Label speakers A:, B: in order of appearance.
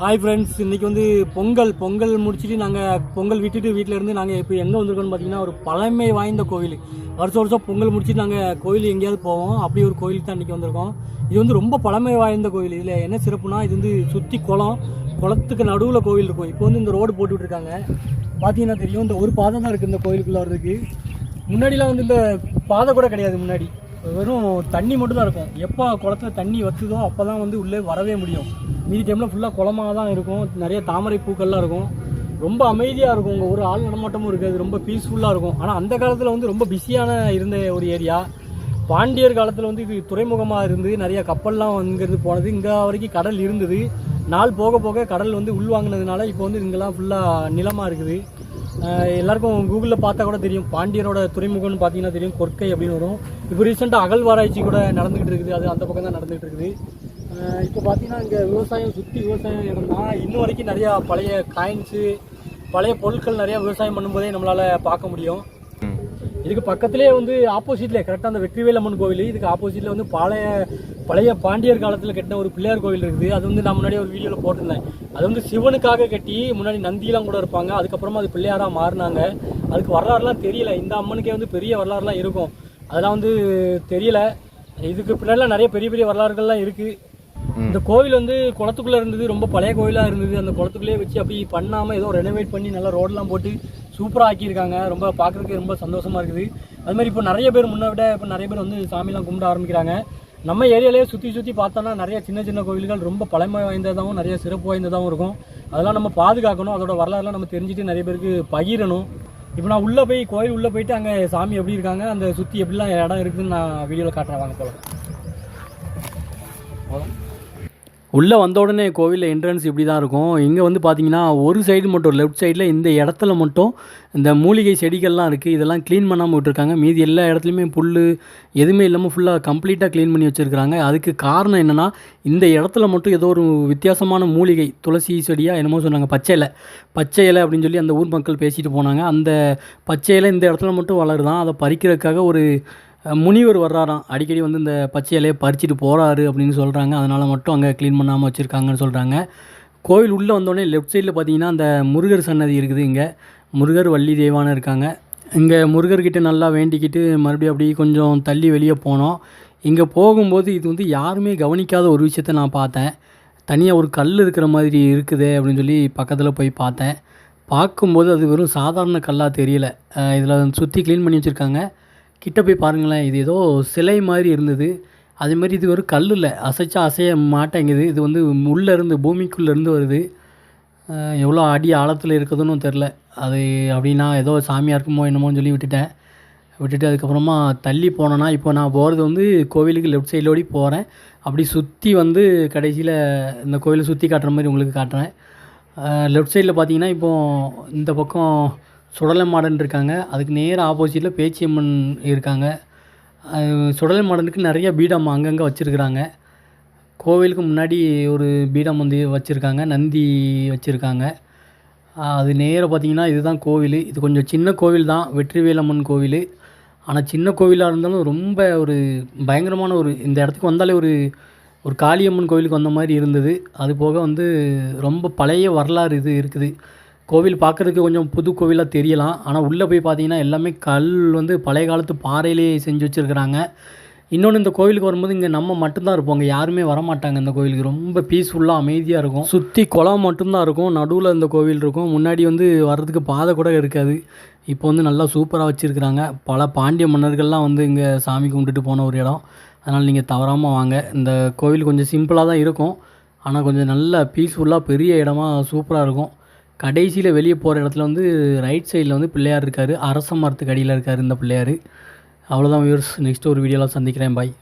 A: Hi friends இன்றைக்கி வந்து பொங்கல். பொங்கல் முடிச்சுட்டு நாங்கள் பொங்கல் விட்டுட்டு வீட்டில் இருந்து நாங்கள் இப்போ எங்கே வந்திருக்கோம்னு பார்த்தீங்கன்னா ஒரு பழமை வாய்ந்த கோவில். வருஷம் வருஷம் பொங்கல் முடிச்சுட்டு நாங்கள் கோயில் எங்கேயாவது போவோம். அப்படி ஒரு கோயிலுக்கு தான் இன்றைக்கி வந்திருக்கோம். இது வந்து ரொம்ப பழமை வாய்ந்த கோயில் இதில் என்ன சிறப்புனா இது வந்து சுற்றி குளம் குளத்துக்கு நடுவில் கோவில் இருக்கும். இப்போ வந்து இந்த ரோடு போட்டு இருக்காங்க பார்த்தீங்கன்னா தெரியும் இந்த ஒரு பாதை தான் இருக்குது இந்த கோயிலுக்குள்ளே வர்றதுக்கு. முன்னாடிலாம் வந்து இந்த பாதை கூட கிடையாது முன்னாடி. வெறும் தண்ணி மட்டும் தான் இருக்கும். எப்போ குளத்துல தண்ணி வத்துதோ அப்போ தான் வந்து உள்ளே வரவே முடியும். மீதி டைமில் ஃபுல்லாக குளமாக தான் இருக்கும். நிறைய தாமரை பூக்கள்லாம் இருக்கும். ரொம்ப அமைதியாக இருக்கும். உங்கள் ஒரு ஆள் நடமாட்டமும் இருக்காது. ரொம்ப பீஸ்ஃபுல்லாக இருக்கும். ஆனால் அந்த காலத்தில் வந்து ரொம்ப பிஸியான இருந்த ஒரு ஏரியா பாண்டியர் காலத்தில் வந்து இது துறைமுகமாக இருந்து நிறைய கப்பல்லாம் இங்கேருந்து போனது. இங்கே வரைக்கும் கடல் இருந்தது. நாள் போக போக கடல் வந்து உள்வாங்கினதுனால இப்போ வந்து இங்கெல்லாம் ஃபுல்லாக நிலமாக இருக்குது. எல்லாருக்கும் கூகுளில் பார்த்தா கூட தெரியும். பாண்டியரோட துறைமுகம்னு பார்த்தீங்கன்னா தெரியும். கொற்கை அப்படின்னு வரும். இப்போ ரீசெண்டாக அகழ்வாராய்ச்சி கூட நடந்துகிட்டு இருக்குது. அது அந்த பக்கம் தான் நடந்துகிட்டு இருக்குது. இப்போ பார்த்தீங்கன்னா இங்கே விவசாயம் சுற்றி விவசாயம் இடம் இன்னும் வரைக்கும் நிறையா பழைய காயின்ஸு பழைய பொருட்கள் நிறையா விவசாயம் பண்ணும்போதே நம்மளால் பார்க்க முடியும். இதுக்கு பக்கத்துலேயே வந்து ஆப்போசிட்ல கரெக்டாக அந்த வெற்றிவேல் அம்மன் கோவில் இதுக்கு ஆப்போசிட்ல வந்து பழைய பழைய பாண்டியர் காலத்தில் கட்டின ஒரு பிள்ளையார் கோவில் இருக்குது. அது வந்து நான் முன்னாடியே ஒரு வீடியோவில் போட்டிருந்தேன். அது வந்து சிவனுக்காக கட்டி முன்னாடி நந்திலாம் கூட இருப்பாங்க. அதுக்கப்புறமா அது பிள்ளையாராக மாறினாங்க. அதுக்கு வரலாறுலாம் தெரியல. இந்த அம்மனுக்கே வந்து பெரிய வரலாறுலாம் இருக்கும். அதெல்லாம் வந்து தெரியல. இதுக்கு பின்னாடிலாம் நிறைய பெரிய பெரிய வரலாறுகள்லாம் இருக்குது இந்த கோவில் வந்து குளத்துக்குள்ள இருந்தது. ரொம்ப பழைய கோயிலா இருந்தது. அந்த குளத்துக்குள்ளேயே வச்சு அப்படி பண்ணாம ஏதோ ரெனோவேட் பண்ணி நல்லா ரோடெல்லாம் போட்டு சூப்பராக ஆக்கியிருக்காங்க. ரொம்ப பார்க்குறதுக்கு ரொம்ப சந்தோஷமா இருக்குது. அது மாதிரி இப்போ நிறைய பேர் முன்னே விட இப்போ நிறைய பேர் வந்து சாமிலாம் கும்பிட ஆரம்பிக்கிறாங்க. நம்ம ஏரியாலேயே சுற்றி சுற்றி பார்த்தோன்னா நிறைய சின்ன சின்ன கோவில்கள் ரொம்ப பழமை வாய்ந்ததாகவும் நிறைய சிறப்பு வாய்ந்ததாகவும் இருக்கும். அதெல்லாம் நம்ம பாதுகாக்கணும். அதோட வரலாறுலாம் நம்ம தெரிஞ்சுட்டு நிறைய பேருக்கு பகிரணும். இப்போ நான் உள்ளே போய் கோயில் உள்ளே போயிட்டு அங்கே சாமி எப்படி இருக்காங்க அந்த சுற்றி எப்படிலாம் இடம் இருக்குதுன்னு நான் வீடியோவில் காட்டுறேன். வாங்க போகலாம் உள்ளே வந்த உடனே கோவிலில் என்ட்ரன்ஸ் இப்படி தான் இருக்கும். இங்கே வந்து பார்த்தீங்கன்னா ஒரு சைடு மட்டும் லெஃப்ட் சைடில் இந்த இடத்துல மட்டும் இந்த மூலிகை செடிகள்லாம் இருக்குது இதெல்லாம் க்ளீன் பண்ணாமல் விட்டுருக்காங்க. மீதி எல்லா இடத்துலையுமே புல் எதுவுமே இல்லாமல் ஃபுல்லாக கம்ப்ளீட்டாக க்ளீன் பண்ணி வச்சுருக்காங்க அதுக்கு காரணம் என்னென்னா இந்த இடத்துல மட்டும் ஏதோ ஒரு வித்தியாசமான மூலிகை துளசி செடியாக என்னமோ சொன்னாங்க. பச்சை இலை. பச்சை இலை அப்படின்னு சொல்லி அந்த ஊர் மக்கள் பேசிட்டு போனாங்க. அந்த பச்சை இலை இந்த இடத்துல மட்டும் வளருதான். அதை பறிக்கிறதுக்காக ஒரு முனிவர் வர்றாராம். அடிக்கடி வந்து இந்த பச்சை இலையை பறிச்சுட்டு போகிறாரு அப்படின்னு சொல்கிறாங்க அதனால் மட்டும் அங்கே க்ளீன் பண்ணாமல் வச்சுருக்காங்கன்னு சொல்கிறாங்க கோவில் உள்ளே வந்தோடனே லெஃப்ட் சைடில் பார்த்தீங்கன்னா அந்த முருகர் சன்னதி இருக்குது இங்கே. முருகர் வள்ளி தெய்வான இருக்காங்க. இங்கே முருகர்கிட்ட நல்லா வேண்டிக்கிட்டு மறுபடியும் அப்படியே கொஞ்சம் தள்ளி வெளியே போனோம். இங்கே போகும்போது இது வந்து யாருமே கவனிக்காத ஒரு விஷயத்த நான் பார்த்தேன். தனியாக ஒரு கல் இருக்கிற மாதிரி இருக்குதே அப்படின்னு சொல்லி பக்கத்தில் போய் பார்த்தேன். பார்க்கும்போது அது வெறும் சாதாரண கல்லாக தெரியல. இதில் சுற்றி க்ளீன் பண்ணி வச்சுருக்காங்க. கிட்ட போய் பாருங்களேன் இது ஏதோ சிலை மாதிரி இருந்தது. அதே மாதிரி இது ஒரு கல் இல்லை. அசைச்சா அசைய மாட்டேங்குது. இது வந்து உள்ளேருந்து பூமிக்குள்ளேருந்து வருது. எவ்வளோ அடி ஆழத்தில் இருக்குதுன்னு தெரில. அது அப்படின்னா ஏதோ சாமியாக இருக்குமோ என்னமோன்னு சொல்லி விட்டுட்டேன். விட்டுட்டு அதுக்கப்புறமா தள்ளி போனேன்னா இப்போ நான் போகிறது வந்து கோவிலுக்கு லெஃப்ட் சைடோடி போகிறேன் அப்படி சுற்றி வந்து கடைசியில் இந்த கோவிலை சுற்றி காட்டுற மாதிரி உங்களுக்கு காட்டுறேன். லெஃப்ட் சைடில் பார்த்தீங்கன்னா இப்போது இந்த பக்கம் சுடலை மாடன் இருக்காங்க. அதுக்கு நேர் ஆப்போசிட்டில் பேச்சியம்மன் இருக்காங்க. சுடலை மாடனுக்கு நிறைய பீடம் அங்கங்கே வச்சுருக்குறாங்க. கோவிலுக்கு முன்னாடி ஒரு பீடம் வந்து வச்சுருக்காங்க. நந்தி வச்சுருக்காங்க. அது நேராக பார்த்தீங்கன்னா இதுதான் கோவில். இது கொஞ்சம் சின்ன கோவில் தான். வெற்றிவேலம்மன் கோவில். ஆனால் சின்ன கோவிலாக இருந்தாலும் ரொம்ப ஒரு பயங்கரமான ஒரு இந்த இடத்துக்கு வந்தாலே ஒரு ஒரு காளியம்மன் கோவிலுக்கு வந்த மாதிரி இருந்தது. அது போக வந்து ரொம்ப பழைய வரலாறு இது இருக்குது. கோவில் பார்க்குறதுக்கு கொஞ்சம் புது கோவிலாக தெரியலாம். ஆனால் உள்ளே போய் பார்த்தீங்கன்னா எல்லாமே கல் வந்து பழைய காலத்து பாறையிலே செஞ்சு வச்சுருக்குறாங்க. இன்னொன்று இந்த கோவிலுக்கு வரும்போது இங்கே நம்ம மட்டும்தான் இருப்போம். அங்கே யாருமே வரமாட்டாங்க இந்த கோவிலுக்கு. ரொம்ப பீஸ்ஃபுல்லாக அமைதியாக இருக்கும். சுற்றி குளம் மட்டும்தான் இருக்கும். நடுவில் இந்த கோவில் இருக்கும். முன்னாடி வந்து வர்றதுக்கு பாதை கூட இருக்காது. இப்போ வந்து நல்லா சூப்பராக வச்சுருக்குறாங்க. பல பாண்டிய மன்னர்கள்லாம் வந்து இங்கே சாமி கும்பிட்டுட்டு போன ஒரு இடம். அதனால் நீங்கள் தவறாமல் வாங்க. இந்த கோவில் கொஞ்சம் சிம்பிளாக தான் இருக்கும். ஆனால் கொஞ்சம் நல்ல பீஸ்ஃபுல்லாக பெரிய இடமா சூப்பராக இருக்கும். கடைசியில் வெளியே போகிற இடத்துல வந்து ரைட் சைடில் வந்து பிள்ளையார் இருக்கார். அரச மரத்துக்கு அடியில் இருக்கார் இந்த பிள்ளையார். அவ்வளோதான் வியூர்ஸ் நெக்ஸ்ட் ஒரு வீடியோவில் சந்திக்கிறேன். பாய்